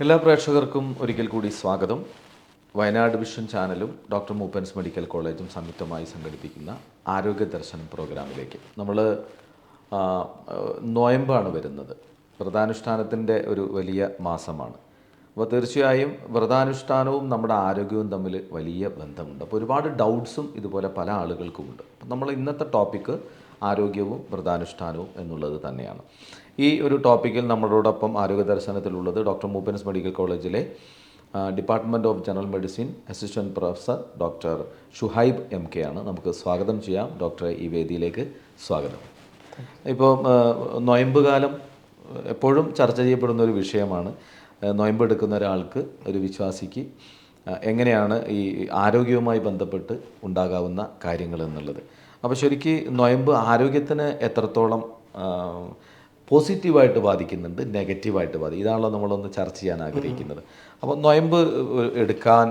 എല്ലാ പ്രേക്ഷകർക്കും ഒരിക്കൽ കൂടി സ്വാഗതം. വയനാട് വിഷൻ ചാനലും ഡോക്ടർ മൂപ്പൻസ് മെഡിക്കൽ കോളേജും സംയുക്തമായി സംഘടിപ്പിക്കുന്ന ആരോഗ്യ ദർശനം പ്രോഗ്രാമിലേക്ക്. നമ്മൾ നോയമ്പാണ് വരുന്നത്. വ്രതാനുഷ്ഠാനത്തിന്റെ ഒരു വലിയ മാസമാണ്. അപ്പോൾ തീർച്ചയായും വ്രതാനുഷ്ഠാനവും നമ്മുടെ ആരോഗ്യവും തമ്മിൽ വലിയ ബന്ധമുണ്ട്. അപ്പോൾ ഒരുപാട് ഡൗട്ട്സും ഇതുപോലെ പല ആളുകൾക്കുമുണ്ട്. അപ്പം നമ്മൾ ഇന്നത്തെ ടോപ്പിക്ക് ആരോഗ്യവും വ്രതാനുഷ്ഠാനവും എന്നുള്ളത് തന്നെയാണ്. ഈ ഒരു ടോപ്പിക്കിൽ നമ്മളോടൊപ്പം ആരോഗ്യ ദർശനത്തിലുള്ളത് ഡോക്ടർ മൂപ്പൻസ് മെഡിക്കൽ കോളേജിലെ department of general medicine assistant professor doctor Shuhaib M K ആണ്. നമുക്ക് സ്വാഗതം ചെയ്യാം. ഡോക്ടറെ ഈ വേദിയിലേക്ക് സ്വാഗതം. ഇപ്പോൾ നൊയമ്പ് കാലം എപ്പോഴും ചർച്ച ചെയ്യപ്പെടുന്ന ഒരു വിഷയമാണ്. നോയമ്പ് എടുക്കുന്ന ഒരാൾക്ക് ഒരു വിശ്വാസിക്ക് എങ്ങനെയാണ് ഈ ആരോഗ്യവുമായി ബന്ധപ്പെട്ട് ഉണ്ടാകാവുന്ന കാര്യങ്ങൾ എന്നുള്ളത്. അപ്പോൾ ശരിക്കും നൊയമ്പ് ആരോഗ്യത്തിന് എത്രത്തോളം പോസിറ്റീവായിട്ട് ബാധിക്കുന്നുണ്ട് നെഗറ്റീവായിട്ട് ബാധിക്കും. ഇതാണല്ലോ നമ്മളൊന്ന് ചർച്ച ചെയ്യാൻ ആഗ്രഹിക്കുന്നത്. അപ്പോൾ നൊയമ്പ് എടുക്കാൻ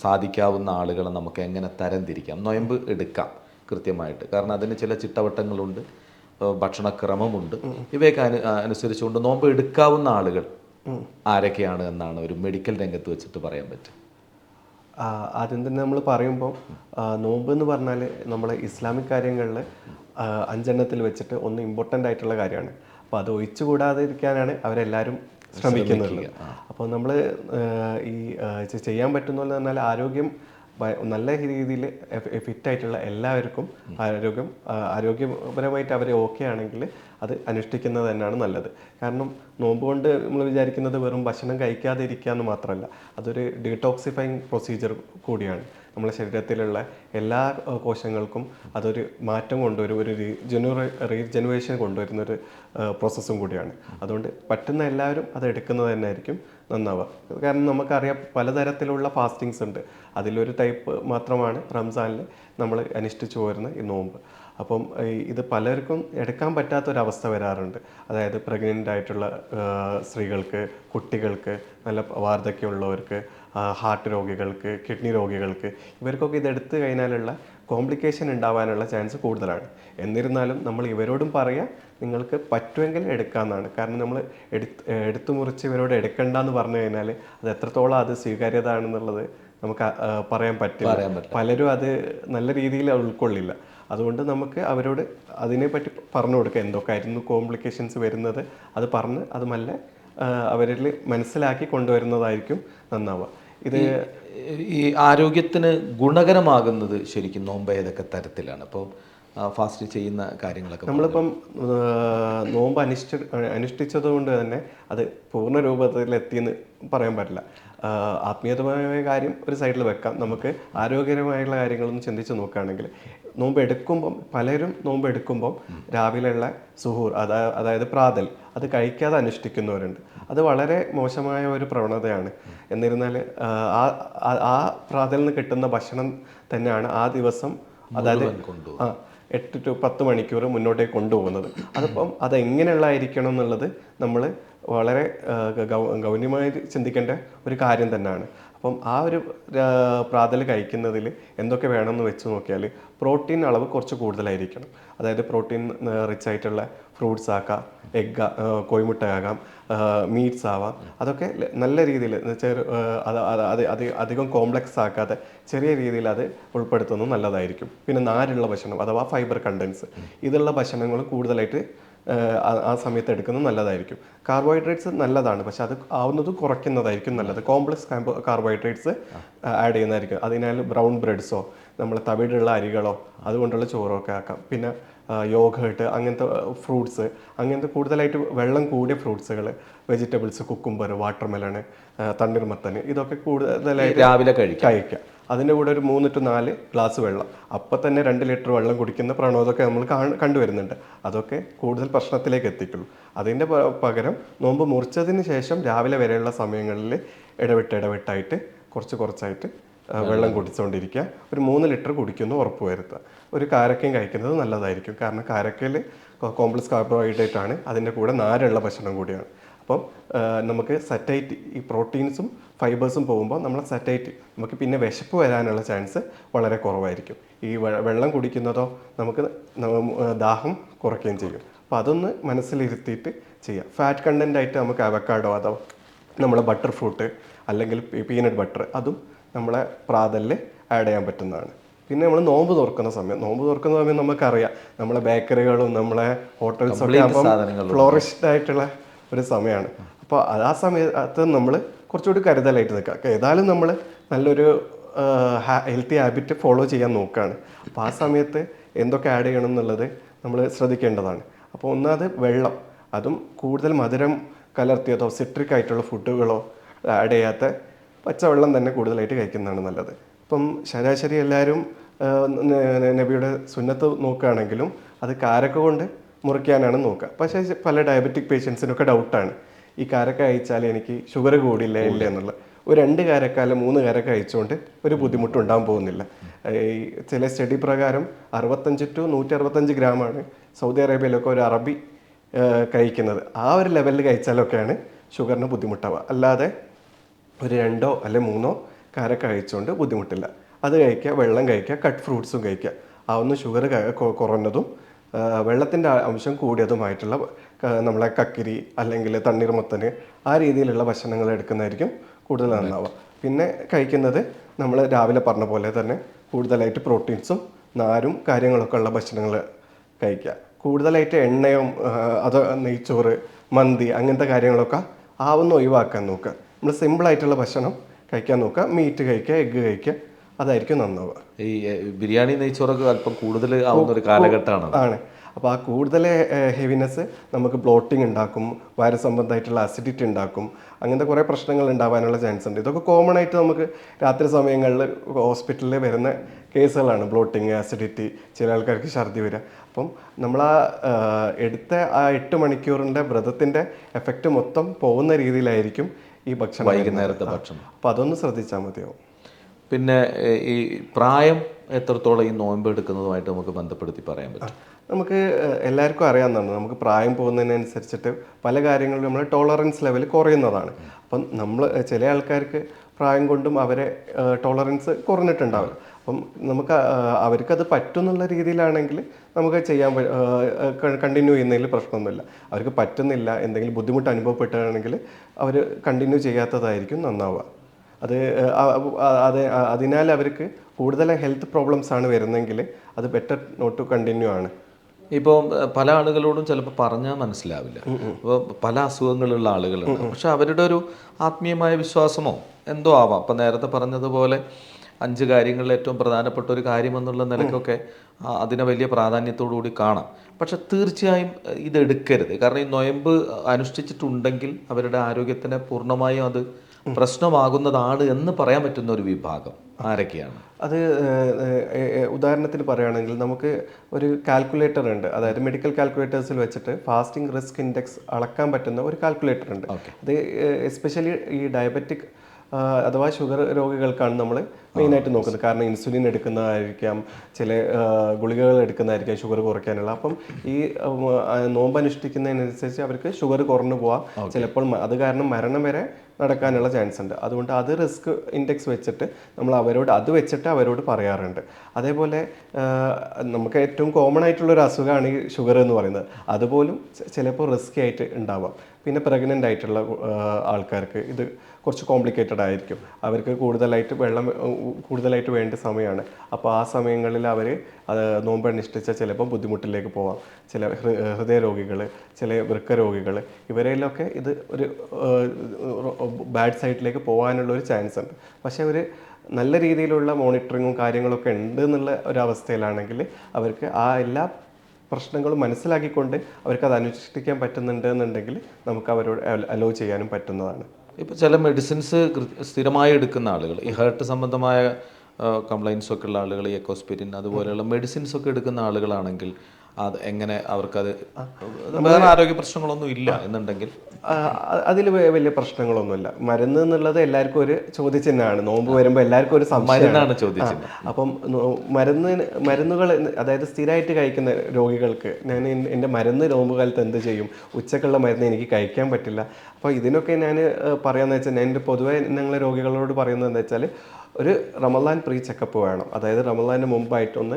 സാധിക്കാവുന്ന ആളുകളെ നമുക്ക് എങ്ങനെ തരംതിരിക്കാം? നൊയമ്പ് എടുക്കാം കൃത്യമായിട്ട്. കാരണം അതിന് ചില ചിട്ടവട്ടങ്ങളുണ്ട് ഭക്ഷണക്രമമുണ്ട്. ഇവയൊക്കെ അനു അനുസരിച്ചുകൊണ്ട് നോമ്പ് എടുക്കാവുന്ന ആളുകൾ ആരൊക്കെയാണ് എന്നാണ് ഒരു മെഡിക്കൽ രംഗത്ത് വെച്ചിട്ട് പറയാൻ പറ്റും. ആദ്യം തന്നെ നമ്മൾ പറയുമ്പോൾ നോമ്പ് എന്ന് പറഞ്ഞാൽ നമ്മളെ ഇസ്ലാമിക് കാര്യങ്ങളിൽ അഞ്ചെണ്ണത്തിൽ വെച്ചിട്ട് ഒന്ന് ഇമ്പോർട്ടന്റ് ആയിട്ടുള്ള കാര്യമാണ്. അപ്പോൾ അത് ഒഴിച്ചുകൂടാതിരിക്കാനാണ് അവരെല്ലാവരും ശ്രമിക്കുന്നത്. അപ്പോൾ നമ്മൾ ഈ ചെയ്യാൻ പറ്റുന്ന പോലെ പറഞ്ഞാൽ ആരോഗ്യം നല്ല രീതിയിൽ ഫിറ്റ് ആയിട്ടുള്ള എല്ലാവർക്കും ആരോഗ്യം ആരോഗ്യപരമായിട്ട് അവർ ഓക്കെ ആണെങ്കിൽ അത് അനുഷ്ഠിക്കുന്നത് തന്നെയാണ് നല്ലത്. കാരണം നോമ്പ് കൊണ്ട് നമ്മൾ വിചാരിക്കുന്നത് വെറും ഭക്ഷണം കഴിക്കാതെ ഇരിക്കുക എന്ന് മാത്രമല്ല അതൊരു ഡീടോക്സിഫൈങ് പ്രൊസീജിയർ കൂടിയാണ്. നമ്മുടെ ശരീരത്തിലുള്ള എല്ലാ കോശങ്ങൾക്കും അതൊരു മാറ്റം കൊണ്ടുവരും ഒരു റീജനുറേ റീജനുവേഷൻ കൊണ്ടുവരുന്ന ഒരു പ്രോസസ്സും കൂടിയാണ്. അതുകൊണ്ട് പറ്റുന്ന എല്ലാവരും അത് എടുക്കുന്നത് തന്നെ ആയിരിക്കും നന്നാവുക. കാരണം നമുക്കറിയാം പലതരത്തിലുള്ള ഫാസ്റ്റിങ്സ് ഉണ്ട്. അതിലൊരു ടൈപ്പ് മാത്രമാണ് റംസാനിൽ നമ്മൾ അനുഷ്ഠിച്ചു പോരുന്ന ഈ നോമ്പ്. അപ്പം ഇത് പലർക്കും എടുക്കാൻ പറ്റാത്തൊരവസ്ഥ വരാറുണ്ട്. അതായത് പ്രഗ്നന്റ് ആയിട്ടുള്ള സ്ത്രീകൾക്ക് കുട്ടികൾക്ക് നല്ല വാർദ്ധക്യമുള്ളവർക്ക് ഹാർട്ട് രോഗികൾക്ക് കിഡ്നി രോഗികൾക്ക് ഇവർക്കൊക്കെ ഇതെടുത്തു കഴിഞ്ഞാലുള്ള കോംപ്ലിക്കേഷൻ ഉണ്ടാവാനുള്ള ചാൻസ് കൂടുതലാണ്. എന്നിരുന്നാലും നമ്മൾ ഇവരോടും പറയാം നിങ്ങൾക്ക് പറ്റുമെങ്കിൽ എടുക്കാമെന്നാണ് കാരണം നമ്മൾ എടുത്ത് എടുത്തു മുറിച്ച് ഇവരോട് എടുക്കണ്ട എന്ന് പറഞ്ഞു കഴിഞ്ഞാൽ അത് എത്രത്തോളം അത് സ്വീകാര്യതാണെന്നുള്ളത് നമുക്ക് പറയാൻ പറ്റില്ല. പലരും അത് നല്ല രീതിയിൽ ഉൾക്കൊള്ളില്ല. അതുകൊണ്ട് നമുക്ക് അവരോട് അതിനെപ്പറ്റി പറഞ്ഞു കൊടുക്കുക എന്തൊക്കെയായിരുന്നു കോംപ്ലിക്കേഷൻസ് വരുന്നത്? അത് പറഞ്ഞ് അത് നല്ല അവരിൽ മനസ്സിലാക്കി കൊണ്ടുവരുന്നതായിരിക്കും നന്നാവുക. ഇത് ഈ ആരോഗ്യത്തിന് ഗുണകരമാകുന്നത് ശരിക്കും നോമ്പ് ഏതൊക്കെ തരത്തിലാണ്? അപ്പോൾ ഫാസ്റ്റ് ചെയ്യുന്ന കാര്യങ്ങളൊക്കെ നമ്മളിപ്പം നോമ്പ് അനുഷ്ഠി അനുഷ്ഠിച്ചത് കൊണ്ട് തന്നെ അത് പൂർണ രൂപത്തിൽ എത്തിയെന്ന് പറയാൻ പറ്റില്ല. ആത്മീയതമായ കാര്യം ഒരു സൈഡിൽ വെക്കാം. നമുക്ക് ആരോഗ്യകരമായുള്ള കാര്യങ്ങളൊന്നും ചിന്തിച്ച് നോക്കുകയാണെങ്കിൽ നോമ്പ് എടുക്കുമ്പം പലരും നോമ്പ് എടുക്കുമ്പം രാവിലെയുള്ള സുഹൂർ അതാ അതായത് പ്രാതൽ അത് കഴിക്കാതെ അനുഷ്ഠിക്കുന്നവരുണ്ട്. അത് വളരെ മോശമായ ഒരു പ്രവണതയാണ്. എന്നിരുന്നാൽ ആ, ആ പ്രാതലിൽ നിന്ന് കിട്ടുന്ന ഭക്ഷണം തന്നെയാണ് ആ ദിവസം അതായത് ആ എട്ട് ടു പത്ത് മണിക്കൂർ മുന്നോട്ടേക്ക് കൊണ്ടുപോകുന്നത്. അതിപ്പം അത് എങ്ങനെയുള്ളതായിരിക്കണം എന്നുള്ളത് നമ്മൾ വളരെ ഗൗന്യമായി ചിന്തിക്കേണ്ട ഒരു കാര്യം തന്നെയാണ്. അപ്പം ആ ഒരു പ്രാതൽ കഴിക്കുന്നതിൽ എന്തൊക്കെ വേണമെന്ന് വെച്ച് നോക്കിയാൽ പ്രോട്ടീൻ അളവ് കുറച്ച് കൂടുതലായിരിക്കണം. അതായത് പ്രോട്ടീൻ റിച്ച് ആയിട്ടുള്ള ഫ്രൂട്ട്സ് ആക്കാം എഗ് കോഴിമുട്ടയാകാം മീറ്റ്സ് ആവാം. അതൊക്കെ നല്ല രീതിയിൽ അത് അത് അധികം കോംപ്ലക്സ് ആക്കാതെ ചെറിയ രീതിയിൽ അത് ഉൾപ്പെടുത്തുന്നത് നല്ലതായിരിക്കും. പിന്നെ നാരുള്ള ഭക്ഷണം അഥവാ ഫൈബർ കണ്ടൻസ് ഇതുള്ള ഭക്ഷണങ്ങൾ കൂടുതലായിട്ട് ആ സമയത്ത് എടുക്കുന്നത് നല്ലതായിരിക്കും. കാർബോഹൈഡ്രേറ്റ്സ് നല്ലതാണ് പക്ഷെ അത് ആവുന്നത് കുറയ്ക്കുന്നതായിരിക്കും നല്ലത്. കോംപ്ലക്സ് കാർബോഹൈഡ്രേറ്റ്സ് ആഡ് ചെയ്യുന്നതായിരിക്കും. അതിനാൽ ബ്രൗൺ ബ്രെഡ്സോ നമ്മൾ തവിടുള്ള അരികളോ അതുകൊണ്ടുള്ള ചോറോ ഒക്കെ ആക്കാം. പിന്നെ യോഗേട്ട് അങ്ങനത്തെ ഫ്രൂട്ട്സ് അങ്ങനത്തെ കൂടുതലായിട്ട് വെള്ളം കൂടിയ ഫ്രൂട്ട്സുകൾ വെജിറ്റബിൾസ് കുക്കുംബർ വാട്ടർമെലൺ തണ്ണീർമത്തൻ ഇതൊക്കെ കൂടുതലായിട്ട് രാവിലെ കഴിക്കാം. കഴിക്കുക അതിന്റെ കൂടെ ഒരു മൂന്ന് ടു നാല് ഗ്ലാസ് വെള്ളം. അപ്പം തന്നെ രണ്ട് ലിറ്റർ വെള്ളം കുടിക്കുന്ന പ്രണോദൊക്കെ നമ്മൾ കാണ് കണ്ടുവരുന്നുണ്ട് അതൊക്കെ കൂടുതൽ പ്രശ്നത്തിലേക്ക് എത്തിക്കുള്ളൂ. അതിന്റെ പകരം നോമ്പ് മുറിച്ചതിന് ശേഷം രാവിലെ വരെയുള്ള സമയങ്ങളിൽ ഇടവിട്ട് ഇടവിട്ടായിട്ട് കുറച്ച് കുറച്ചായിട്ട് വെള്ളം കുടിച്ചുകൊണ്ടിരിക്കുക ഒരു മൂന്ന് ലിറ്റർ കുടിക്കുന്നു ഉറപ്പ് വരുത്തുക ഒരു കാരക്കയും കഴിക്കുന്നത് നല്ലതായിരിക്കും. കാരണം കാരക്കയിൽ കോംപ്ലക്സ് കാർബോഹൈഡ്രേറ്റ് ആണ്. അതിന്റെ കൂടെ നാരുള്ള ഭക്ഷണം കൂടിയാണ്. അപ്പം നമുക്ക് സറ്റൈറ്റ് ഈ പ്രോട്ടീൻസും ഫൈബേഴ്സും പോകുമ്പോൾ നമ്മൾ സറ്റൈറ്റ് നമുക്ക് പിന്നെ വിശപ്പ് വരാനുള്ള ചാൻസ് വളരെ കുറവായിരിക്കും. ഈ വെള്ളം കുടിക്കുന്നതോ നമുക്ക് ദാഹം കുറയ്ക്കുകയും ചെയ്യും. അപ്പോൾ അതൊന്ന് മനസ്സിലിരുത്തിയിട്ട് ചെയ്യാം. ഫാറ്റ് കണ്ടന്റ് ആയിട്ട് നമുക്ക് അവക്കാഡോ അതോ നമ്മുടെ ബട്ടർ ഫ്രൂട്ട് അല്ലെങ്കിൽ പീനട്ട് ബട്ടർ അതും നമ്മളെ പ്രാതലിൽ ആഡ് ചെയ്യാൻ പറ്റുന്നതാണ്. പിന്നെ നമ്മൾ നോമ്പ് തുറക്കുന്ന സമയം. നോമ്പ് തുറക്കുന്ന സമയം നമുക്കറിയാം. നമ്മളെ ബേക്കറികളും നമ്മളെ ഹോട്ടൽസും ഒക്കെ ഫ്ലോറിഷ്ഡ് ആയിട്ടുള്ള ഒരു സമയമാണ് അപ്പോൾ ആ സമയത്ത് നമ്മൾ കുറച്ചുകൂടി കരുതലായിട്ട് നിൽക്കുക. ഏതായാലും നമ്മൾ നല്ലൊരു ഹെൽത്തി ഹാബിറ്റ് ഫോളോ ചെയ്യാൻ നോക്കുകയാണ്. അപ്പോൾ ആ സമയത്ത് എന്തൊക്കെ ആഡ് ചെയ്യണം എന്നുള്ളത് നമ്മൾ ശ്രദ്ധിക്കേണ്ടതാണ്. അപ്പോൾ ഒന്നാമത് വെള്ളം. അതും കൂടുതൽ മധുരം കലർത്തിയതോ സിട്രിക് ആയിട്ടുള്ള ഫുഡുകളോ ആഡ് ചെയ്യാത്ത പച്ചവെള്ളം തന്നെ കൂടുതലായിട്ട് കഴിക്കുന്നതാണ് നല്ലത്. ഇപ്പം ശരാശരി എല്ലാവരും നബിയുടെ സുന്നത്ത് നോക്കുകയാണെങ്കിലും അത് കാരക്ക കൊണ്ട് മുറിക്കാനാണ് നോക്കുക. പക്ഷേ പല ഡയബറ്റിക് പേഷ്യൻസിനൊക്കെ ഡൗട്ടാണ് ഈ കാരക്ക കഴിച്ചാൽ എനിക്ക് ഷുഗർ കൂടില്ല ഇല്ല എന്നുള്ള. ഒരു രണ്ട് കാരക്കാലം മൂന്ന് കാരക്ക കഴിച്ചുകൊണ്ട് ഒരു ബുദ്ധിമുട്ടും ഉണ്ടാകാൻ പോകുന്നില്ല. ഈ ചില സ്റ്റഡി പ്രകാരം അറുപത്തഞ്ച് ടു നൂറ്റി അറുപത്തഞ്ച് ഗ്രാമാണ് സൗദി അറേബ്യയിലൊക്കെ ഒരു അറബി കഴിക്കുന്നത്. ആ ഒരു ലെവലിൽ കഴിച്ചാലൊക്കെയാണ് ഷുഗറിന് ബുദ്ധിമുട്ടാവുക. അല്ലാതെ ഒരു രണ്ടോ അല്ലെ മൂന്നോ കാരക്ക കഴിച്ചുകൊണ്ട് ബുദ്ധിമുട്ടില്ല. അത് കഴിക്കുക വെള്ളം കഴിക്കുക കട്ട് ഫ്രൂട്ട്സും കഴിക്കുക ആ ഒന്ന് ഷുഗർ കുറഞ്ഞതും വെള്ളത്തിന്റെ അംശം കൂടിയതുമായിട്ടുള്ള നമ്മളെ കക്കിരി അല്ലെങ്കിൽ തണ്ണീർമത്തന് ആ രീതിയിലുള്ള ഭക്ഷണങ്ങൾ എടുക്കുന്നതായിരിക്കും കൂടുതൽ നന്നാവുക. പിന്നെ കഴിക്കുന്നത് നമ്മൾ രാവിലെ പറഞ്ഞ പോലെ തന്നെ കൂടുതലായിട്ട് പ്രോട്ടീൻസും നാരും കാര്യങ്ങളൊക്കെ ഉള്ള ഭക്ഷണങ്ങൾ കഴിക്കുക കൂടുതലായിട്ട് എണ്ണയും അത് നെയ്ച്ചോറ് മന്തി അങ്ങനത്തെ കാര്യങ്ങളൊക്കെ ആവുന്ന ഒഴിവാക്കാൻ നോക്കുക നമ്മൾ സിമ്പിളായിട്ടുള്ള ഭക്ഷണം കഴിക്കാൻ നോക്കുക. മീറ്റ് കഴിക്കുക എഗ്ഗ് കഴിക്കുക. അതായിരിക്കും നന്നാവുക. ഈ ബിരിയാണി നെയ്ച്ചോറൊക്കെ അല്പം കൂടുതൽ ആവുന്ന ഒരു കാലഘട്ടമാണ് ആണ്. അപ്പോൾ ആ കൂടുതൽ ഹെവിനെസ് നമുക്ക് ബ്ലോട്ടിംഗ് ഉണ്ടാക്കും വയറ് സംബന്ധമായിട്ടുള്ള അസിഡിറ്റി ഉണ്ടാക്കും അങ്ങനത്തെ കുറേ പ്രശ്നങ്ങൾ ഉണ്ടാവാനുള്ള ചാൻസ് ഉണ്ട്. ഇതൊക്കെ കോമൺ ആയിട്ട് നമുക്ക് രാത്രി സമയങ്ങളിൽ ഹോസ്പിറ്റലിൽ വരുന്ന കേസുകളാണ്. ബ്ലോട്ടിങ് അസിഡിറ്റി ചില ആൾക്കാർക്ക് ഛർദി വരിക. അപ്പം നമ്മൾ ആ, എടുത്ത ആ എട്ട് മണിക്കൂറിന്റെ വ്രതത്തിന്റെ എഫക്റ്റ് മൊത്തം പോകുന്ന രീതിയിലായിരിക്കും ഈ ഭക്ഷണം വൈകുന്നേരത്തെ ഭക്ഷണം. അപ്പം അതൊന്ന് ശ്രദ്ധിച്ചാൽ മതിയാവും. പിന്നെ ഈ പ്രായം എത്രത്തോളം ഈ നോയമ്പ് എടുക്കുന്നതുമായിട്ട് നമുക്ക് ബന്ധപ്പെടുത്തി പറയാൻ പറ്റും? നമുക്ക് എല്ലാവർക്കും അറിയാവുന്നതാണ്. നമുക്ക് പ്രായം പോകുന്നതിനനുസരിച്ചിട്ട് പല കാര്യങ്ങളിലും നമ്മൾ ടോളറൻസ് ലെവൽ കുറയുന്നതാണ്. അപ്പം നമ്മൾ ചില ആൾക്കാർക്ക് പ്രായം കൊണ്ടും അവരെ ടോളറൻസ് കുറഞ്ഞിട്ടുണ്ടാവും. അപ്പം നമുക്ക് അവർക്കത് പറ്റുന്നുള്ള രീതിയിലാണെങ്കിൽ നമുക്ക് ചെയ്യാൻ കണ്ടിന്യൂ ചെയ്യുന്നതിൽ പ്രശ്നമൊന്നുമില്ല. അവർക്ക് പറ്റുന്നില്ല എന്തെങ്കിലും ബുദ്ധിമുട്ട് അനുഭവപ്പെട്ടാണെങ്കിൽ അവർ കണ്ടിന്യൂ ചെയ്യാത്തതായിരിക്കും നന്നാവുക. അത് അത് അതിനാൽ അവർക്ക് കൂടുതൽ ഹെൽത്ത് പ്രോബ്ലംസ് ആണ് വരുന്നതെങ്കിൽ അത് ബെറ്റർ നോട്ട് ടു കണ്ടിന്യൂ ആണ്. ഇപ്പോൾ പല ആളുകളോടും ചിലപ്പോൾ പറഞ്ഞാൽ മനസ്സിലാവില്ല. അപ്പോൾ പല അസുഖങ്ങളുള്ള ആളുകളുണ്ട്. പക്ഷെ അവരുടെ ഒരു ആത്മീയമായ വിശ്വാസമോ എന്തോ ആവാം. അപ്പം നേരത്തെ പറഞ്ഞതുപോലെ അഞ്ച് കാര്യങ്ങളിൽ ഏറ്റവും പ്രധാനപ്പെട്ട ഒരു കാര്യം എന്നുള്ള നിലയ്ക്കൊക്കെ അതിനെ വലിയ പ്രാധാന്യത്തോടു കൂടി കാണാം. പക്ഷെ തീർച്ചയായും ഇതെടുക്കരുത് ഇത് എടുക്കരുത്. കാരണം ഈ നൊയമ്പ് അനുഷ്ഠിച്ചിട്ടുണ്ടെങ്കിൽ അവരുടെ ആരോഗ്യത്തിന് പൂർണമായും അത് പ്രശ്നമാകുന്നതാണ് എന്ന് പറയാൻ പറ്റുന്ന ഒരു വിഭാഗം. ആരൊക്കെയാണ്? അത് ഉദാഹരണത്തിന് പറയുകയാണെങ്കിൽ നമുക്ക് ഒരു കാൽക്കുലേറ്റർ ഉണ്ട്. അതായത് മെഡിക്കൽ കാൽക്കുലേറ്റേഴ്സിൽ വെച്ചിട്ട് ഫാസ്റ്റിംഗ് റിസ്ക് ഇൻഡെക്സ് അളക്കാൻ പറ്റുന്ന ഒരു കാൽക്കുലേറ്റർ ഉണ്ട്. അത് എസ്പെഷ്യലി ഈ ഡയബറ്റിക് അഥവാ ഷുഗർ രോഗികൾക്കാണ് നമ്മൾ മെയിനായിട്ട് നോക്കുന്നത്. കാരണം ഇൻസുലിൻ എടുക്കുന്നതായിരിക്കാം ചില ഗുളികകൾ എടുക്കുന്നതായിരിക്കാം ഷുഗർ കുറയ്ക്കാനുള്ള. അപ്പം ഈ നോമ്പ് അനുഷ്ഠിക്കുന്നതിനനുസരിച്ച് അവർക്ക് ഷുഗർ കുറഞ്ഞു പോവാം. ചിലപ്പോൾ അത് കാരണം മരണം വരെ നടക്കാനുള്ള ചാൻസ് ഉണ്ട്. അതുകൊണ്ട് അത് റിസ്ക് ഇൻഡെക്സ് വെച്ചിട്ട് നമ്മൾ അവരോട് അത് വെച്ചിട്ട് അവരോട് പറയാറുണ്ട്. അതേപോലെ നമുക്ക് ഏറ്റവും കോമൺ ആയിട്ടുള്ള ഒരു അസുഖമാണ് ഈ ഷുഗർ എന്ന് പറയുന്നത്. അതുപോലും ചിലപ്പോൾ റിസ്ക് ആയിട്ട് ഉണ്ടാവാം. പിന്നെ പ്രഗ്നന്റ് ആയിട്ടുള്ള ആൾക്കാർക്ക് ഇത് കുറച്ച് കോംപ്ലിക്കേറ്റഡ് ആയിരിക്കും. അവർക്ക് കൂടുതലായിട്ട് വെള്ളം കൂടുതലായിട്ട് വേണ്ട സമയമാണ്. അപ്പോൾ ആ സമയങ്ങളിൽ അവർ നോമ്പ് നോമ്പനുഷ്ഠിച്ചാൽ ചിലപ്പോൾ ബുദ്ധിമുട്ടിലേക്ക് പോവാം. ചില ഹൃദയ രോഗികൾ ചില വൃക്ക രോഗികൾ ഇവരിലൊക്കെ ഇത് ഒരു ബാഡ് സൈഡിലേക്ക് പോകാനുള്ള ഒരു ചാൻസ് ഉണ്ട്. പക്ഷേ ഒരു നല്ല രീതിയിലുള്ള മോണിറ്ററിങ്ങും കാര്യങ്ങളൊക്കെ ഉണ്ട് എന്നുള്ള ഒരവസ്ഥയിലാണെങ്കിൽ അവർക്ക് ആ എല്ലാ പ്രശ്നങ്ങളും മനസ്സിലാക്കിക്കൊണ്ട് അവർക്ക് അത് അനുഷ്ഠിക്കാൻ പറ്റുന്നുണ്ട് എന്നുണ്ടെങ്കിൽ നമുക്ക് അവരോട് അലോ ചെയ്യാനും പറ്റുന്നതാണ്. ഇപ്പോൾ ചില മെഡിസിൻസ് സ്ഥിരമായി എടുക്കുന്ന ആളുകൾ ഈ ഹേർട്ട് സംബന്ധമായ കംപ്ലൈൻസ് ഒക്കെ ഉള്ള ആളുകൾ എക്കോസ്പിരിൻ അതുപോലെയുള്ള മെഡിസിൻസ് ഒക്കെ എടുക്കുന്ന ആളുകളാണെങ്കിൽ അത് എങ്ങനെ അവർക്കത് വേറെ ആരോഗ്യ പ്രശ്നങ്ങളൊന്നും ഇല്ല എന്നുണ്ടെങ്കിൽ. അതിൽ വലിയ പ്രശ്നങ്ങളൊന്നുമില്ല. മരുന്ന് എന്നുള്ളത് എല്ലാവർക്കും ഒരു ചോദ്യചിഹ്നമാണ്. നോമ്പ് വരുമ്പോൾ എല്ലാവർക്കും ഒരു മരുന്നാണ് ചോദിച്ചത് അപ്പം മരുന്ന് മരുന്നുകൾ അതായത് സ്ഥിരമായിട്ട് കഴിക്കുന്ന രോഗികൾക്ക് ഞാൻ എൻ- എന്റെ മരുന്ന് നോമ്പ് കാലത്ത് എന്ത് ചെയ്യും? ഉച്ചക്കുള്ള മരുന്ന് എനിക്ക് കഴിക്കാൻ പറ്റില്ല. അപ്പോൾ ഇതിനൊക്കെ ഞാൻ പറയാമെന്ന് വെച്ചാൽ ഞാൻ എന്റെ പൊതുവേ ഞങ്ങളെ രോഗികളോട് പറയുന്നത് എന്താ വെച്ചാൽ ഒരു റമലാൻ പ്രീ ചെക്കപ്പ് വേണം. അതായത് റമലാന് മുമ്പായിട്ടൊന്ന്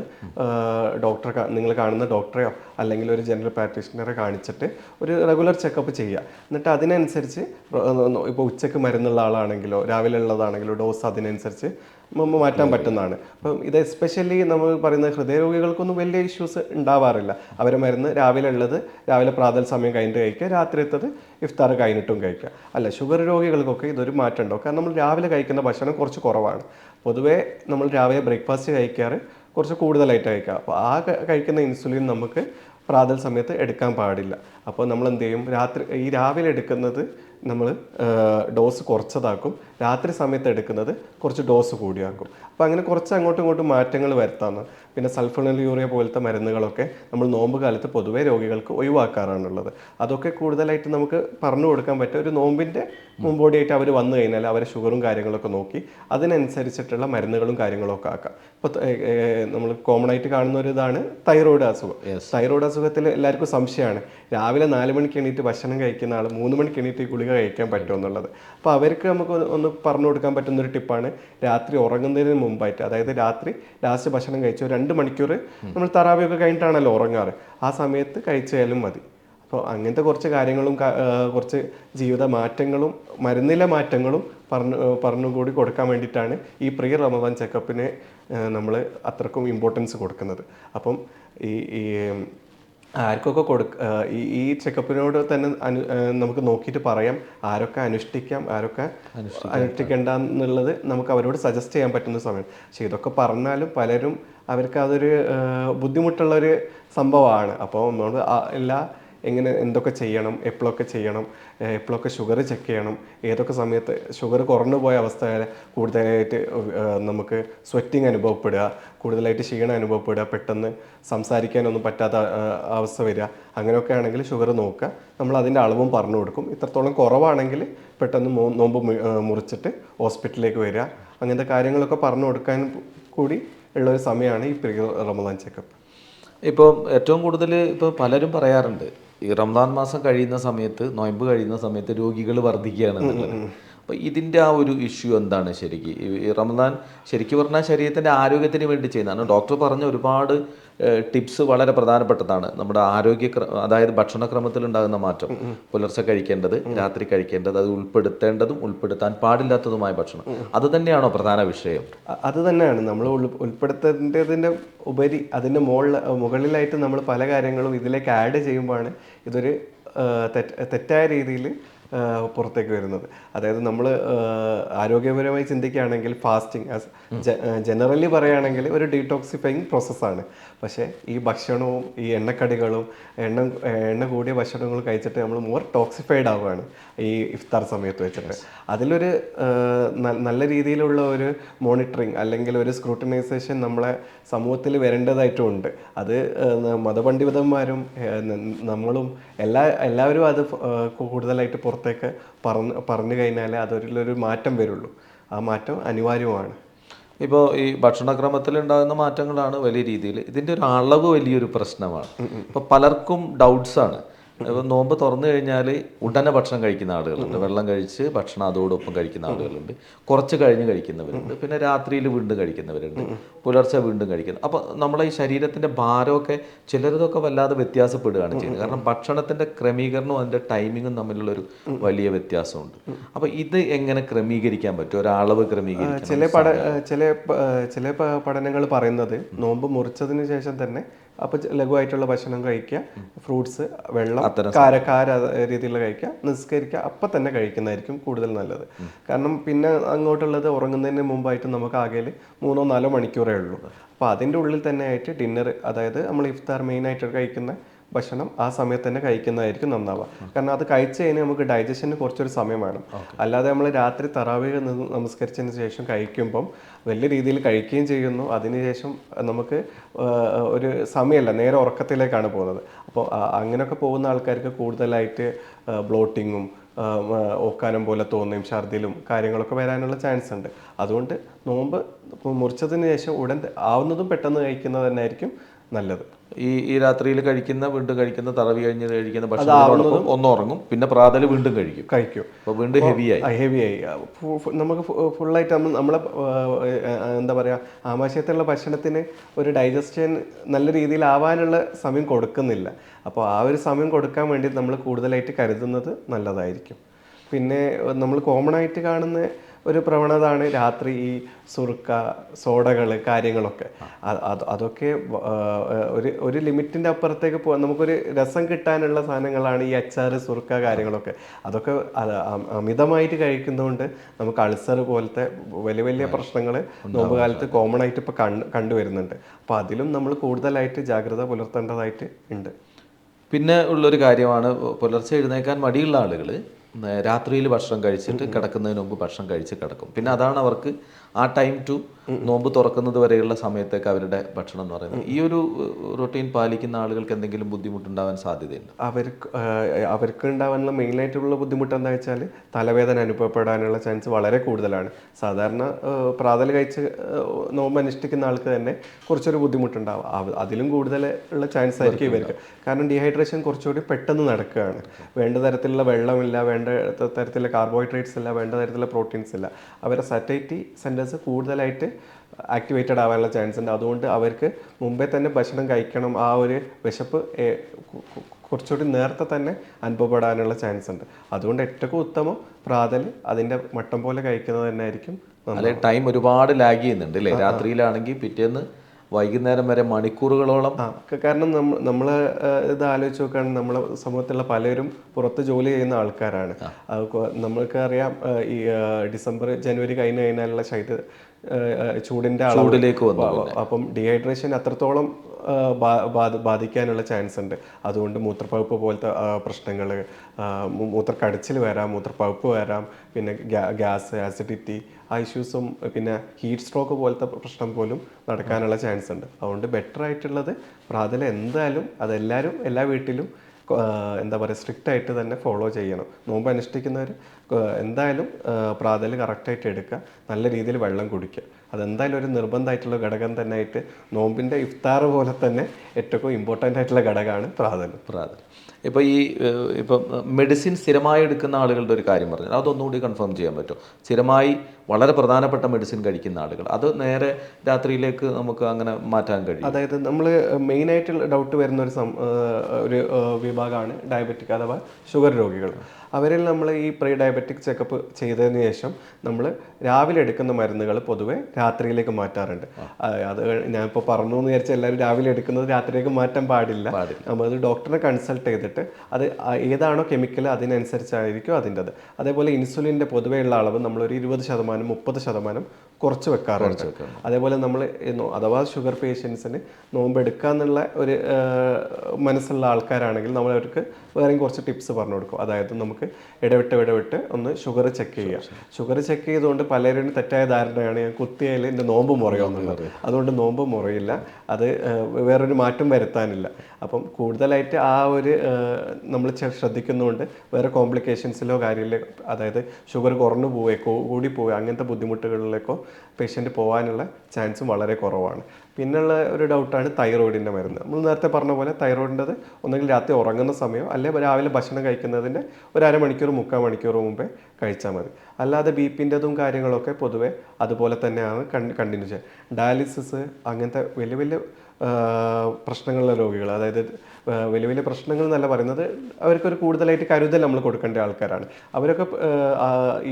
ഡോക്ടറെ നിങ്ങൾ കാണുന്ന ഡോക്ടറെയോ അല്ലെങ്കിൽ ഒരു ജനറൽ പ്രാക്ടീഷണറെ കാണിച്ചിട്ട് ഒരു റെഗുലർ ചെക്കപ്പ് ചെയ്യുക. എന്നിട്ട് അതിനനുസരിച്ച് ഇപ്പോൾ ഉച്ചയ്ക്ക് മരുന്നുള്ള ആളാണെങ്കിലോ രാവിലെ ഉള്ളതാണെങ്കിലോ ഡോസ് അതിനനുസരിച്ച് മാറ്റാൻ പറ്റുന്നതാണ്. അപ്പം ഇത് എസ്പെഷ്യലി നമ്മൾ പറയുന്ന ഹൃദയരോഗികൾക്കൊന്നും വലിയ ഇഷ്യൂസ് ഉണ്ടാവാറില്ല. അവർ മരുന്ന് രാവിലെ ഉള്ളത് രാവിലെ പ്രാതൽ സമയം കഴിഞ്ഞിട്ട് കഴിക്കുക രാത്രിയത്തത് ഇഫ്താർ കഴിഞ്ഞിട്ടും കഴിക്കുക. അല്ല ഷുഗർ രോഗികൾക്കൊക്കെ ഇതൊരു മാറ്റം ഉണ്ടാവും കാരണം നമ്മൾ രാവിലെ കഴിക്കുന്ന ഭക്ഷണം കുറച്ച് കുറവാണ്. പൊതുവേ നമ്മൾ രാവിലെ ബ്രേക്ക്ഫാസ്റ്റ് കഴിക്കാറ് കുറച്ച് കൂടുതലായിട്ട് കഴിക്കുക അപ്പോൾ ആ കഴിക്കുന്ന ഇൻസുലിൻ നമുക്ക് പ്രാതൽ സമയത്ത് എടുക്കാൻ പാടില്ല. അപ്പോൾ നമ്മൾ എന്ത് ചെയ്യും രാത്രി ഈ രാവിലെ എടുക്കുന്നത് നമ്മൾ ഡോസ് കുറച്ചതാക്കും. രാത്രി സമയത്ത് എടുക്കുന്നത് കുറച്ച് ഡോസ് കൂടിയാക്കും. അപ്പോൾ അങ്ങനെ കുറച്ച് അങ്ങോട്ടും ഇങ്ങോട്ടും മാറ്റങ്ങൾ വരുത്താമെന്ന് പിന്നെ സൾഫണൽ യൂറിയ പോലത്തെ മരുന്നുകളൊക്കെ നമ്മൾ നോമ്പ് കാലത്ത് പൊതുവേ രോഗികൾക്ക് ഒഴിവാക്കാറാണുള്ളത്. അതൊക്കെ കൂടുതലായിട്ട് നമുക്ക് പറഞ്ഞു കൊടുക്കാൻ പറ്റും. ഒരു നോമ്പിന്റെ മുമ്പോടിയായിട്ട് അവർ വന്നു കഴിഞ്ഞാൽ അവരെ ഷുഗറും കാര്യങ്ങളൊക്കെ നോക്കി അതിനനുസരിച്ചിട്ടുള്ള മരുന്നുകളും കാര്യങ്ങളൊക്കെ ആക്കാം. ഇപ്പോൾ നമ്മൾ കോമൺ ആയിട്ട് കാണുന്ന ഒരു ഇതാണ് തൈറോയിഡ് അസുഖം. തൈറോയ്ഡ് അസുഖത്തിൽ എല്ലാവർക്കും സംശയമാണ്. രാവിലെ നാല് മണിക്ക് എണീറ്റ് ഭക്ഷണം കഴിക്കുന്ന ആൾ മൂന്ന് മണിക്ക് എണീറ്റ് ഗുളിക കഴിക്കാൻ പറ്റുമോ എന്നുള്ളത്. അപ്പോൾ അവർക്ക് നമുക്ക് ഒന്ന് പറഞ്ഞു കൊടുക്കാൻ പറ്റുന്ന ഒരു ടിപ്പാണ് രാത്രി ഉറങ്ങുന്നതിന് മുമ്പായിട്ട് അതായത് രാത്രി ലാസ്റ്റ് ഭക്ഷണം കഴിച്ചോ രണ്ട് മണിക്കൂർ നമ്മൾ തറാവിയൊക്കെ കഴിഞ്ഞിട്ടാണല്ലോ ഉറങ്ങാറ്. ആ സമയത്ത് കഴിച്ചാലും മതി. അപ്പോൾ അങ്ങനത്തെ കുറച്ച് കാര്യങ്ങളും കുറച്ച് ജീവിത മാറ്റങ്ങളും മരുന്നിലെ മാറ്റങ്ങളും പറഞ്ഞു പറഞ്ഞുകൂടി കൊടുക്കാൻ വേണ്ടിയിട്ടാണ് ഈ പ്രിയ റമദാൻ ചെക്കപ്പിന് നമ്മൾ അത്രക്കും ഇമ്പോർട്ടൻസ് കൊടുക്കുന്നത്. അപ്പം ഈ ഈ ആർക്കൊക്കെ കൊടുക്ക ഈ ചെക്കപ്പിനോട് തന്നെ അനു നമുക്ക് നോക്കിയിട്ട് പറയാം ആരൊക്കെ അനുഷ്ഠിക്കാം ആരൊക്കെ അനുഷ്ഠിക്കേണ്ട എന്നുള്ളത് നമുക്ക് അവരോട് സജസ്റ്റ് ചെയ്യാൻ പറ്റുന്ന സമയം. പക്ഷെ ഇതൊക്കെ പറഞ്ഞാലും പലരും അവർക്ക് അതൊരു ബുദ്ധിമുട്ടുള്ളൊരു സംഭവമാണ്. അപ്പോൾ നമ്മൾ എല്ലാ എങ്ങനെ എന്തൊക്കെ ചെയ്യണം എപ്പോഴൊക്കെ ചെയ്യണം എപ്പോഴൊക്കെ ഷുഗർ ചെക്ക് ചെയ്യണം ഏതൊക്കെ സമയത്ത് ഷുഗർ കുറഞ്ഞു പോയ അവസ്ഥ കൂടുതലായിട്ട് നമുക്ക് സ്വെറ്റിങ് അനുഭവപ്പെടുക കൂടുതലായിട്ട് ക്ഷീണം അനുഭവപ്പെടുക പെട്ടെന്ന് സംസാരിക്കാനൊന്നും പറ്റാത്ത അവസ്ഥ വരിക അങ്ങനെയൊക്കെ ആണെങ്കിൽ ഷുഗർ നോക്കുക. നമ്മൾ അതിന്റെ അളവും പറഞ്ഞു കൊടുക്കും. ഇത്രത്തോളം കുറവാണെങ്കിൽ പെട്ടെന്ന് നോമ്പ് മുറിച്ചിട്ട് ഹോസ്പിറ്റലിലേക്ക് വരിക. അങ്ങനത്തെ കാര്യങ്ങളൊക്കെ പറഞ്ഞു കൊടുക്കാൻ കൂടി ഉള്ള ഒരു സമയമാണ് ഈ പ്രീ റമദാൻ ചെക്കപ്പ്. ഇപ്പോൾ ഏറ്റവും കൂടുതൽ ഇപ്പോൾ പലരും പറയാറുണ്ട് ഈ റംദാൻ മാസം കഴിയുന്ന സമയത്ത് നോയമ്പ് കഴിയുന്ന സമയത്ത് രോഗികൾ വർദ്ധിക്കുകയാണ് അപ്പോൾ ഇതിന്റെ ആ ഒരു ഇഷ്യൂ എന്താണ് ശരിക്കും? ഈ- റംദാൻ ശരിക്കും പറഞ്ഞാൽ ശരീരത്തിന്റെ ആരോഗ്യത്തിന് വേണ്ടി ചെയ്യുന്നതാണ്. ഡോക്ടർ പറഞ്ഞ ഒരുപാട് ടിപ്സ് വളരെ പ്രധാനപ്പെട്ടതാണ്. നമ്മുടെ ആരോഗ്യ അതായത് ഭക്ഷണക്രമത്തിൽ ഉണ്ടാകുന്ന മാറ്റം പുലർച്ചെ കഴിക്കേണ്ടത് രാത്രി കഴിക്കേണ്ടത് അത് ഉൾപ്പെടുത്തേണ്ടതും ഉൾപ്പെടുത്താൻ പാടില്ലാത്തതുമായ ഭക്ഷണം. അത് തന്നെയാണോ പ്രധാന വിഷയം? അത് തന്നെയാണ്. നമ്മൾ ഉൾ- ഉൾപ്പെടുത്തേണ്ടതിന്റെ ഉപരി അതിന്റെ മുകളിൽ മുകളിലായിട്ട് നമ്മൾ പല കാര്യങ്ങളും ഇതിലേക്ക് ആഡ് ചെയ്യുമ്പോഴാണ് ഇതൊരു തെറ്റായ രീതിയിൽ പുറത്തേക്ക് വരുന്നത്. അതായത് നമ്മൾ ആരോഗ്യപരമായി ചിന്തിക്കുകയാണെങ്കിൽ ഫാസ്റ്റിംഗ് ജനറലി പറയുകയാണെങ്കിൽ ഒരു ഡീടോക്സിഫൈങ് പ്രോസസ്സാണ് പക്ഷേ ഈ ഭക്ഷണവും ഈ എണ്ണക്കടികളും എണ്ണ എണ്ണ കൂടിയ ഭക്ഷണങ്ങൾ കഴിച്ചിട്ട് നമ്മൾ മോർ ടോക്സിഫൈഡ് ആവുകയാണ് ഈ ഇഫ്താർ സമയത്ത് വെച്ചിട്ട്. അതിലൊരു നല്ല രീതിയിലുള്ള ഒരു മോണിറ്ററിങ് അല്ലെങ്കിൽ ഒരു സ്ക്രൂട്ടനൈസേഷൻ നമ്മളെ സമൂഹത്തിൽ വരേണ്ടതായിട്ടുമുണ്ട് അത് മതപണ്ഡിതന്മാരും നമ്മളും എല്ലാ എല്ലാവരും അത് കൂടുതലായിട്ട് പുറത്തേക്ക് പറഞ്ഞു പറഞ്ഞു കഴിഞ്ഞാൽ അതൊരു മാറ്റം വരുള്ളൂ. ആ മാറ്റം അനിവാര്യമാണ് ഇപ്പോൾ ഈ ഭക്ഷണക്രമത്തിൽ ഉണ്ടാകുന്ന മാറ്റങ്ങളാണ് വലിയ രീതിയിൽ. ഇതിന്റെ ഒരു അളവ് വലിയൊരു പ്രശ്നമാണ്. ഇപ്പോൾ പലർക്കും ഡൗട്ട്സ് നോമ്പ് തുറന്നു കഴിഞ്ഞാൽ ഉടനെ ഭക്ഷണം കഴിക്കുന്ന ആളുകളുണ്ട്. വെള്ളം കഴിച്ച് ഭക്ഷണം അതോടൊപ്പം കഴിക്കുന്ന ആളുകളുണ്ട്. കുറച്ച് കഴിഞ്ഞ് കഴിക്കുന്നവരുണ്ട്. പിന്നെ രാത്രിയിൽ വീണ്ടും കഴിക്കുന്നവരുണ്ട്. പുലർച്ചെ വീണ്ടും കഴിക്കുന്നു. അപ്പോൾ നമ്മളെ ഈ ശരീരത്തിന്റെ ഭാരമൊക്കെ ചിലരതൊക്കെ വല്ലാതെ വ്യത്യാസപ്പെടുകയാണ് ചെയ്യുന്നത്. കാരണം ഭക്ഷണത്തിന്റെ ക്രമീകരണവും അതിന്റെ ടൈമിങ്ങും തമ്മിലുള്ളൊരു വലിയ വ്യത്യാസമുണ്ട്. അപ്പോൾ ഇത് എങ്ങനെ ക്രമീകരിക്കാൻ പറ്റും? ഒരളവ് ക്രമീകരിക്കാൻ ചില പഠ ചില ചില പഠനങ്ങൾ പറയുന്നത് നോമ്പ് മുറിച്ചതിന് ശേഷം തന്നെ അപ്പോൾ ലഘുവായിട്ടുള്ള ഭക്ഷണം കഴിക്കുക. ഫ്രൂട്ട്സ് വെള്ളം കാര കാര രീതിയിലുള്ള കഴിക്കുക. നിസ്കരിക്കുക. അപ്പം തന്നെ കഴിക്കുന്നതായിരിക്കും കൂടുതൽ നല്ലത്. കാരണം പിന്നെ അങ്ങോട്ടുള്ളത് ഉറങ്ങുന്നതിന് മുമ്പായിട്ട് നമുക്ക് ആകെ മൂന്നോ നാലോ മണിക്കൂറേ ഉള്ളൂ. അപ്പോൾ അതിന്റെ ഉള്ളിൽ തന്നെ ആയിട്ട് ഡിന്നർ അതായത് നമ്മൾ ഇഫ്താർ മെയിൻ മെയിനായിട്ട് കഴിക്കുന്ന ഭക്ഷണം ആ സമയത്ത് തന്നെ കഴിക്കുന്നതായിരിക്കും നന്നാവുക. കാരണം അത് കഴിച്ചു കഴിഞ്ഞാൽ നമുക്ക് ഡൈജഷന് കുറച്ചൊരു സമയം വേണം. അല്ലാതെ നമ്മൾ രാത്രി തറാവിക നമസ്കരിച്ചതിന് ശേഷം കഴിക്കുമ്പം വലിയ രീതിയിൽ കഴിക്കുകയും ചെയ്യുന്നു. അതിനുശേഷം നമുക്ക് ഒരു സമയമല്ല നേരെ ഉറക്കത്തിലേക്കാണ് പോകുന്നത്. അപ്പോൾ അങ്ങനെയൊക്കെ പോകുന്ന ആൾക്കാർക്ക് കൂടുതലായിട്ട് ബ്ലോട്ടിങ്ങും ഓക്കാനം പോലെ തോന്നുകയും ഛർദിലും കാര്യങ്ങളൊക്കെ വരാനുള്ള ചാൻസ് ഉണ്ട്. അതുകൊണ്ട് നോമ്പ് മുറിച്ചതിന് ശേഷം ഉടൻ ആവുന്നതും പെട്ടെന്ന് കഴിക്കുന്നത് തന്നെയായിരിക്കും നല്ലത്. ഈ ഈ രാത്രിയിൽ കഴിക്കുന്ന വീണ്ടും കഴിക്കുന്ന തറവി കഴിഞ്ഞ് കഴിക്കുന്ന ഭക്ഷണം ഒന്ന് ഉറങ്ങും. പിന്നെ പ്രാതൽ വീണ്ടും കഴിക്കും. കഴിക്കും. അപ്പോൾ വീണ്ടും ഹെവിയായി ഹെവി ആയി. ഹെവി ഫു- ഫു- നമുക്ക് ഫുള്ളായിട്ട് നമ്മൾ നമ്മളെ എന്താ പറയുക ആമാശയത്തിലുള്ള ഭക്ഷണത്തിന് ഒരു ഡൈജസ്റ്റൻ നല്ല രീതിയിൽ ആവാനുള്ള സമയം കൊടുക്കുന്നില്ല. അപ്പോൾ ആ ഒരു സമയം കൊടുക്കാൻ വേണ്ടി നമ്മൾ കൂടുതലായിട്ട് കരുതുന്നത് നല്ലതായിരിക്കും. പിന്നെ നമ്മൾ കോമൺ ആയിട്ട് കാണുന്ന ഒരു പ്രവണതയാണ് രാത്രി ഈ സുർക്ക സോഡകൾ കാര്യങ്ങളൊക്കെ. അതൊക്കെ ഒരു ഒരു ലിമിറ്റിന്റെ അപ്പുറത്തേക്ക് പോകാൻ നമുക്കൊരു രസം കിട്ടാനുള്ള സാധനങ്ങളാണ് ഈ അച്ചാർ സുർക്ക കാര്യങ്ങളൊക്കെ. അതൊക്കെ അമിതമായിട്ട് കഴിക്കുന്നതുകൊണ്ട് നമുക്ക് അൾസർ പോലത്തെ വലിയ വലിയ പ്രശ്നങ്ങൾ നോമ്പ് കാലത്ത് കോമൺ ആയിട്ട് ഇപ്പോൾ കണ്ട് കണ്ടുവരുന്നുണ്ട്. അപ്പോൾ അതിലും നമ്മൾ കൂടുതലായിട്ട് ജാഗ്രത പുലർത്തേണ്ടതായിട്ട് ഉണ്ട്. പിന്നെ ഉള്ളൊരു കാര്യമാണ് പുലർച്ചെ എഴുന്നേക്കാൻ മടിയുള്ള ആളുകൾ രാത്രിയിൽ ഭക്ഷണം കഴിച്ചിട്ട് കിടക്കുന്നതിന് മുമ്പ് ഭക്ഷണം കഴിച്ച് കിടക്കും. പിന്നെ അതാണ് അവർക്ക് ആ ടൈം ടു നോമ്പ് തുറക്കുന്നത് വരെയുള്ള സമയത്തേക്ക് അവരുടെ ഭക്ഷണം എന്ന് പറയുന്നത്. ഈ ഒരു റൊട്ടീൻ പാലിക്കുന്ന ആളുകൾക്ക് എന്തെങ്കിലും ബുദ്ധിമുട്ടുണ്ടാവാൻ സാധ്യതയുണ്ട്? അവർക്ക് അവർക്ക് ഉണ്ടാവാനുള്ള മെയിനായിട്ടുള്ള ബുദ്ധിമുട്ട് എന്താ വെച്ചാൽ തലവേദന അനുഭവപ്പെടാനുള്ള ചാൻസ് വളരെ കൂടുതലാണ്. സാധാരണ പ്രാതൽ കഴിച്ച് നോമ്പ് അനുഷ്ഠിക്കുന്ന ആൾക്ക് തന്നെ കുറച്ചൊരു ബുദ്ധിമുട്ടുണ്ടാവും. അതിലും കൂടുതൽ ഉള്ള ചാൻസ് ആയിരിക്കും ഇവർക്ക്. കാരണം ഡീഹൈഡ്രേഷൻ കുറച്ചുകൂടി പെട്ടെന്ന് നടക്കുകയാണ്. വേണ്ട തരത്തിലുള്ള വെള്ളമില്ല വേണ്ട തരത്തിലുള്ള കാർബോഹൈഡ്രേറ്റ്സ് ഇല്ല വേണ്ട തരത്തിലുള്ള പ്രോട്ടീൻസ് ഇല്ല. അവരുടെ സറ്റൈറ്റി സെന്റേഴ്സ് കൂടുതലായിട്ട് ആക്ടിവേറ്റഡ് ആവാനുള്ള ചാൻസ് ഉണ്ട്. അതുകൊണ്ട് അവർക്ക് മുമ്പേ തന്നെ ഭക്ഷണം കഴിക്കണം ആ ഒരു വിശപ്പ് കുറച്ചുകൂടി നേരത്തെ തന്നെ അനുഭവപ്പെടാനുള്ള ചാൻസ് ഉണ്ട്. അതുകൊണ്ട് ഏറ്റവും ഉത്തമം പ്രാതൽ അതിന്റെ മട്ടം പോലെ കഴിക്കുന്നത് തന്നെ ആയിരിക്കും. അല്ലെ ടൈം ഒരുപാട് ലാഗ് ചെയ്യുന്നുണ്ട് അല്ലേ രാത്രിയിലാണെങ്കിൽ പിറ്റേന്ന് വൈകുന്നേരം വരെ മണിക്കൂറുകളോളം. കാരണം നമ്മൾ നമ്മൾ ഇത് ആലോചിച്ച് നോക്കുകയാണെങ്കിൽ നമ്മളെ സമൂഹത്തിലുള്ള പലരും പുറത്ത് ജോലി ചെയ്യുന്ന ആൾക്കാരാണ്. നമ്മൾക്ക് അറിയാം ഈ ഡിസംബർ ജനുവരി കഴിഞ്ഞ് കഴിഞ്ഞാലുള്ള ശൈത്യ ചൂടിന്റെ അളവിലേക്ക് ചൂടിലേക്ക് അപ്പം ഡീഹൈഡ്രേഷൻ അത്രത്തോളം ബാധിക്കാനുള്ള ചാൻസ് ഉണ്ട്. അതുകൊണ്ട് മൂത്രപ്പഴുപ്പ് പോലത്തെ പ്രശ്നങ്ങൾ മൂത്രക്കടച്ചിൽ വരാം മൂത്രപ്പഴുപ്പ് വരാം പിന്നെ ഗ്യാസ് ആസിഡിറ്റി ആ ഇഷ്യൂസും പിന്നെ ഹീറ്റ് സ്ട്രോക്ക് പോലത്തെ പ്രശ്നം പോലും നടക്കാനുള്ള ചാൻസ് ഉണ്ട്. അതുകൊണ്ട് ബെറ്റർ ആയിട്ടുള്ളത് പ്രാതല എന്തായാലും അതെല്ലാവരും എല്ലാ വീട്ടിലും എന്താ പറയുക സ്ട്രിക്റ്റ് ആയിട്ട് തന്നെ ഫോളോ ചെയ്യണം. നോമ്പ് അനുഷ്ഠിക്കുന്നവർ എന്തായാലും പ്രാതൽ കറക്റ്റായിട്ട് എടുക്കുക. നല്ല രീതിയിൽ വെള്ളം കുടിക്കുക. അതെന്തായാലും ഒരു നിർബന്ധമായിട്ടുള്ള ഘടകം തന്നെ ആയിട്ട് നോമ്പിന്റെ ഇഫ്താർ പോലെ തന്നെ ഏറ്റവും ഇമ്പോർട്ടന്റ് ആയിട്ടുള്ള ഘടകമാണ് പ്രാതൽ പ്രാതൽ ഇപ്പോൾ ഈ ഇപ്പം മെഡിസിൻ സ്ഥിരമായി എടുക്കുന്ന ആളുകളുടെ ഒരു കാര്യം പറഞ്ഞു അതൊന്നുകൂടി കൺഫേം ചെയ്യാൻ പറ്റും സ്ഥിരമായി വളരെ പ്രധാനപ്പെട്ട മെഡിസിൻ കഴിക്കുന്ന ആളുകൾ. അത് നേരെ രാത്രിയിലേക്ക് നമുക്ക് അങ്ങനെ മാറ്റാൻ കഴിയും. അതായത് നമ്മൾ മെയിൻ ആയിട്ട് ഡൗട്ട് വരുന്ന ഒരു സം ഒരു വിഭാഗമാണ് ഡയബറ്റിക് അഥവാ ഷുഗർ രോഗികൾ. അവരിൽ നമ്മൾ ഈ പ്രീ ഡയബറ്റിക് ചെക്കപ്പ് ചെയ്തതിന് ശേഷം നമ്മൾ രാവിലെ എടുക്കുന്ന മരുന്നുകൾ പൊതുവെ രാത്രിയിലേക്ക് മാറ്റാറുണ്ട്. അത് ഞാനിപ്പോൾ പറഞ്ഞു എന്ന് വിചാരിച്ച എല്ലാവരും രാവിലെ എടുക്കുന്നത് രാത്രിയിലേക്ക് മാറ്റാൻ പാടില്ല. നമ്മൾ ഡോക്ടറെ കൺസൾട്ട് ചെയ്തിട്ട് അത് ഏതാണോ കെമിക്കൽ അതിനനുസരിച്ചായിരിക്കും അതിന്റെത്. അതേപോലെ ഇൻസുലിന്റെ പൊതുവെയുള്ള അളവ് നമ്മളൊരു ഇരുപത് ശതമാനം മുപ്പത് ശതമാനം കുറച്ച് വെക്കാറുണ്ട്. അതേപോലെ നമ്മൾ അഥവാ ഷുഗർ പേഷ്യൻസിന് നോമ്പ് എടുക്കാന്നുള്ള ഒരു മനസ്സുള്ള ആൾക്കാരാണെങ്കിൽ നമ്മൾ അവർക്ക് വേറെയും കുറച്ച് ടിപ്സ് പറഞ്ഞു കൊടുക്കും. അതായത് നമുക്ക് ഇടവിട്ട് ഇടവിട്ട് ഒന്ന് ഷുഗർ ചെക്ക് ചെയ്യുക. ഷുഗർ ചെക്ക് ചെയ്തുകൊണ്ട് പലരും തെറ്റായ ധാരണയാണ് ഞാൻ കുത്തിയാൽ എന്റെ നോമ്പ് മുറയുമെന്നുള്ളത് അതുകൊണ്ട് നോമ്പ് മുറയില്ല. അത് വേറൊരു മാറ്റം വരുത്താനില്ല. അപ്പം കൂടുതലായിട്ട് ആ ഒരു നമ്മൾ ശ്രദ്ധിക്കുന്നതുകൊണ്ട് വേറെ കോംപ്ലിക്കേഷൻസിലോ കാര്യമില്ല അതായത് ഷുഗർ കുറഞ്ഞു പോവുകയോ കൂടി പോവുക അങ്ങനത്തെ ബുദ്ധിമുട്ടുകളിലേക്കോ പേഷ്യന്റ് പോകാനുള്ള ചാൻസും വളരെ കുറവാണ്. പിന്നുള്ള ഒരു ഡൗട്ടാണ് തൈറോയിഡിന്റെ മരുന്ന്. നമ്മൾ നേരത്തെ പറഞ്ഞ പോലെ തൈറോയിഡിന്റെത് ഒന്നെങ്കിൽ രാത്രി ഉറങ്ങുന്ന സമയം അല്ലെങ്കിൽ രാവിലെ ഭക്ഷണം കഴിക്കുന്നതിന്റെ ഒരു അരമണിക്കൂർ മുക്കാൽ മണിക്കൂർ മുമ്പേ കഴിച്ചാൽ മതി. അല്ലാതെ ബി പിന്റെതും കാര്യങ്ങളൊക്കെ പൊതുവേ അതുപോലെ തന്നെയാണ് കണ്ടിന്യൂ ചെയ്യുക. ഡയാലിസിസ് അങ്ങനത്തെ വലിയ വലിയ പ്രശ്നങ്ങളുള്ള രോഗികൾ അതായത് വലിയ വലിയ പ്രശ്നങ്ങൾ എന്നല്ല പറയുന്നത്. അവർക്കൊരു കൂടുതലായിട്ട് കരുതൽ നമ്മൾ കൊടുക്കേണ്ട ആൾക്കാരാണ്. അവരൊക്കെ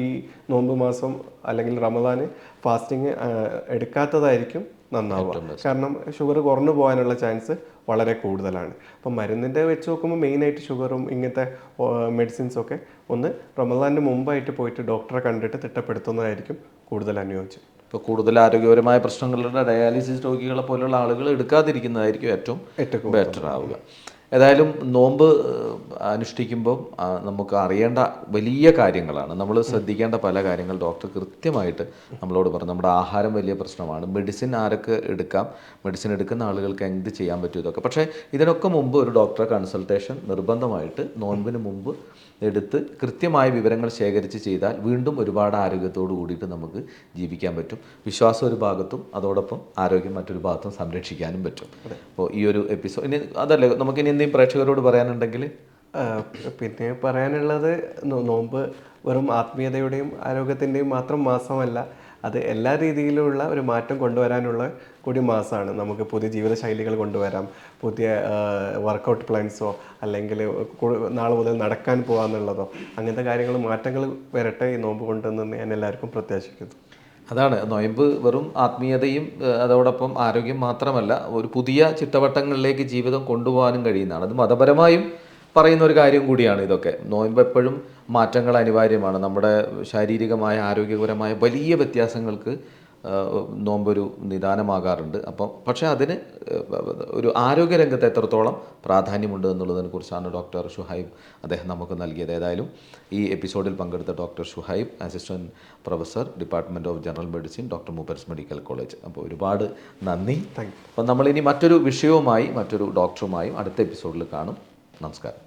ഈ നോമ്പ് മാസം അല്ലെങ്കിൽ റമദാന് ഫാസ്റ്റിങ് എടുക്കാത്തതായിരിക്കും നന്നാവുക. കാരണം ഷുഗർ കുറഞ്ഞു പോകാനുള്ള ചാൻസ് വളരെ കൂടുതലാണ്. അപ്പം മരുന്നിന്റെ വെച്ച് നോക്കുമ്പോൾ മെയിനായിട്ട് ഷുഗറും ഇങ്ങനത്തെ മെഡിസിൻസൊക്കെ ഒന്ന് റമദാനിന് മുമ്പായിട്ട് പോയിട്ട് ഡോക്ടറെ കണ്ടിട്ട് തിട്ടപ്പെടുത്തുന്നതായിരിക്കും കൂടുതൽ അനുയോജ്യം. ഇപ്പോൾ കൂടുതൽ ആരോഗ്യപരമായ പ്രശ്നങ്ങളുടെ ഡയാലിസിസ് രോഗികളെ പോലുള്ള ആളുകൾ എടുക്കാതിരിക്കുന്നതായിരിക്കും ഏറ്റവും ഏറ്റവും ബെറ്റർ ആവുക. ഏതായാലും നോമ്പ് അനുഷ്ഠിക്കുമ്പം നമുക്ക് അറിയേണ്ട വലിയ കാര്യങ്ങളാണ്. നമ്മൾ ശ്രദ്ധിക്കേണ്ട പല കാര്യങ്ങൾ ഡോക്ടർ കൃത്യമായിട്ട് നമ്മളോട് പറഞ്ഞു. നമ്മുടെ ആഹാരം വലിയ പ്രശ്നമാണ്. മെഡിസിൻ ആരൊക്കെ എടുക്കാം? മെഡിസിൻ എടുക്കുന്ന ആളുകൾക്ക് എന്ത് ചെയ്യാൻ പറ്റും ഇതൊക്കെ. പക്ഷേ ഇതിനൊക്കെ മുമ്പ് ഒരു ഡോക്ടറെ കൺസൾട്ടേഷൻ നിർബന്ധമായിട്ട് നോൻപിന് മുമ്പ് എടുത്ത് കൃത്യമായ വിവരങ്ങൾ ശേഖരിച്ച് ചെയ്താൽ വീണ്ടും ഒരുപാട് ആരോഗ്യത്തോട് കൂടിയിട്ട് നമുക്ക് ജീവിക്കാൻ പറ്റും. വിശ്വാസം ഒരു ഭാഗത്തും അതോടൊപ്പം ആരോഗ്യം മറ്റൊരു ഭാഗത്തും സംരക്ഷിക്കാനും പറ്റും. അപ്പോൾ ഈ ഒരു എപ്പിസോഡ് ഇനി അതല്ലേ നമുക്ക് ഇനി എന്തെങ്കിലും പ്രേക്ഷകരോട് പറയാനുണ്ടെങ്കിൽ? പിന്നെ പറയാനുള്ളത് നോമ്പ് വെറും ആത്മീയതയുടെയും ആരോഗ്യത്തിന്റെയും മാത്രം മാസമല്ല. അത് എല്ലാ രീതിയിലുമുള്ള ഒരു മാറ്റം കൊണ്ടുവരാനുള്ള കൂടി മാസമാണ് നമുക്ക് പുതിയ ജീവിതശൈലികൾ കൊണ്ടുവരാം. പുതിയ വർക്കൗട്ട് പ്ലാൻസോ അല്ലെങ്കിൽ നാളെ മുതൽ നടക്കാൻ പോകാമെന്നുള്ളതോ അങ്ങനത്തെ കാര്യങ്ങൾ മാറ്റങ്ങൾ വരട്ടെ ഈ നോമ്പ് കൊണ്ടുവന്ന് ഞാൻ എല്ലാവർക്കും പ്രത്യാശിക്കുന്നു. അതാണ്. നൊയമ്പ് വെറും ആത്മീയതയും അതോടൊപ്പം ആരോഗ്യം മാത്രമല്ല ഒരു പുതിയ ചിട്ടവട്ടങ്ങളിലേക്ക് ജീവിതം കൊണ്ടുപോകാനും കഴിയുന്നതാണ്. അത് മതപരമായും പറയുന്ന ഒരു കാര്യം കൂടിയാണ് ഇതൊക്കെ. നോയമ്പ് എപ്പോഴും മാറ്റങ്ങൾ അനിവാര്യമാണ്. നമ്മുടെ ശാരീരികമായ ആരോഗ്യപരമായ വലിയ വ്യത്യാസങ്ങൾക്ക് നോമ്പൊരു നിദാനമാകാറുണ്ട്. അപ്പം പക്ഷേ അതിന് ഒരു ആരോഗ്യരംഗത്ത് എത്രത്തോളം പ്രാധാന്യമുണ്ട് എന്നുള്ളതിനെ കുറിച്ചാണ് ഡോക്ടർ ഷുഹൈബ് അദ്ദേഹം നമുക്ക് നൽകിയത്. ഏതായാലും ഈ എപ്പിസോഡിൽ പങ്കെടുത്ത doctor Shuhaib assistant professor department of general medicine doctor Moopen's medical college. അപ്പോൾ ഒരുപാട് നന്ദി. അപ്പം നമ്മളിനി മറ്റൊരു വിഷയവുമായി മറ്റൊരു ഡോക്ടറുമായും അടുത്ത എപ്പിസോഡിൽ കാണും. നമസ്കാരം.